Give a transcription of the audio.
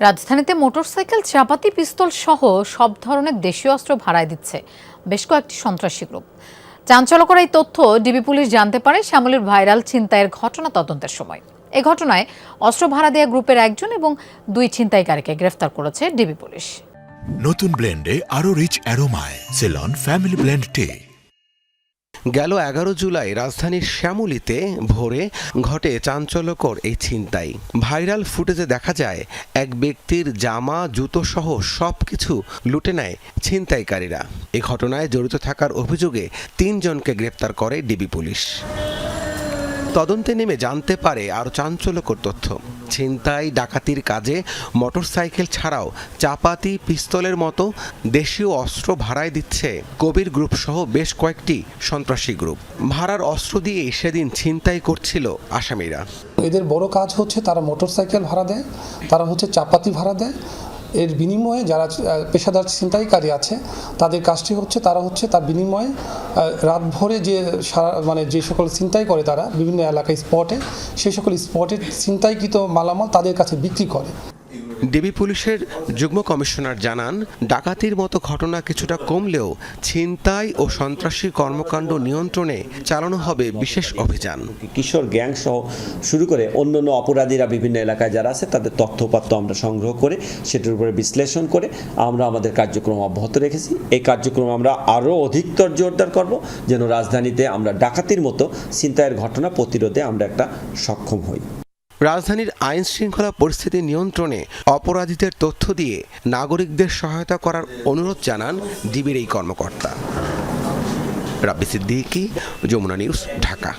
রাজধানীতে মোটরসাইকেল, চাপাতি, পিস্তল সহ সব ধরনের দেশীয় অস্ত্র ভাড়ায় দিচ্ছে বেশ কয়েকটি সন্ত্রাসী গ্রুপ। চাঞ্চল্যকর এই তথ্য ডিবি পুলিশ জানতে পারে শ্যামলীর ভাইরাল ছিনতাইয়ের ঘটনা তদন্তের সময়। এ ঘটনায় অস্ত্র ভাড়া দেওয়া গ্রুপের একজন এবং দুই ছিনতাইকারীকে গ্রেফতার করেছে ডিবি পুলিশ। নতুন ব্লেন্ডে আরও রিচ অ্যারোমায়, সেলন, ফ্যামিলি ব্লেন্ড টে। গেল এগারো জুলাই রাজধানীর শ্যামলীতে ভোরে ঘটে চাঞ্চল্যকর এই ছিনতাই। ভাইরাল ফুটেজে দেখা যায়, এক ব্যক্তির জামা, জুতো সহ সব কিছু লুটে নেয় ছিনতাইকারীরা। এ ঘটনায় জড়িত থাকার অভিযোগে তিনজনকে গ্রেপ্তার করে ডিবি পুলিশ। তদন্তে নেমে জানতে পারে আরও চাঞ্চল্যকর তথ্য। ছিনতাই, ডাকাতির কাজে, মোটরসাইকেল ছাড়াও চাপাতি, পিস্তলের মতো দেশীয় অস্ত্র ভাড়ায় দিচ্ছে কবির গ্রুপ সহ বেশ কয়েকটি সন্ত্রাসী গ্রুপ। ভাড়ার অস্ত্র দিয়ে সেদিন ছিনতাই করছিল আসামিরা। এদের বড় কাজ হচ্ছে তারা মোটরসাইকেল ভাড়া দেয়, তারা হচ্ছে চাপাতি ভাড়া দেয় এর বিনিময়ে যারা পেশাদার চিন্তাইকারী আছে, তাদের কাজটি হচ্ছে, তারা হচ্ছে তার বিনিময়ে রাত ভরে যে সারা মানে যে সকল চিন্তাই করে তারা, বিভিন্ন এলাকায় স্পটে সেই সকল স্পটে ছিনতাইকৃত মালামাল তাদের কাছে বিক্রি করে। ডিবি পুলিশের যুগ্ম কমিশনার জানান, ডাকাতির মতো ঘটনা কিছুটা কমলেও ছিনতাই ও সন্ত্রাসী কর্মকাণ্ড নিয়ন্ত্রণে চালানো হবে বিশেষ অভিযান। কিশোর গ্যাং সহ শুরু করে অন্য অন্য অপরাধীরা বিভিন্ন এলাকায় যারা আছে, তাদের তথ্যপাত্র আমরা সংগ্রহ করে সেটার উপরে বিশ্লেষণ করে আমরা আমাদের কার্যক্রম অব্যাহত রেখেছি। এই কার্যক্রম আমরা আরও অধিকতর জোরদার করব, যেন রাজধানীতে আমরা ডাকাতির মতো ছিনতাইয়ের ঘটনা প্রতিরোধে আমরা একটা সক্ষম হই। রাজধানীর আইন শৃঙ্খলা পরিস্থিতি নিয়ন্ত্রণে অপরাধীদের তথ্য দিয়ে নাগরিকদের সহায়তা করার অনুরোধ জানান ডিবির এই কর্মকর্তা। রাব্বি সিদ্দিকি, যমুনা নিউজ, ঢাকা।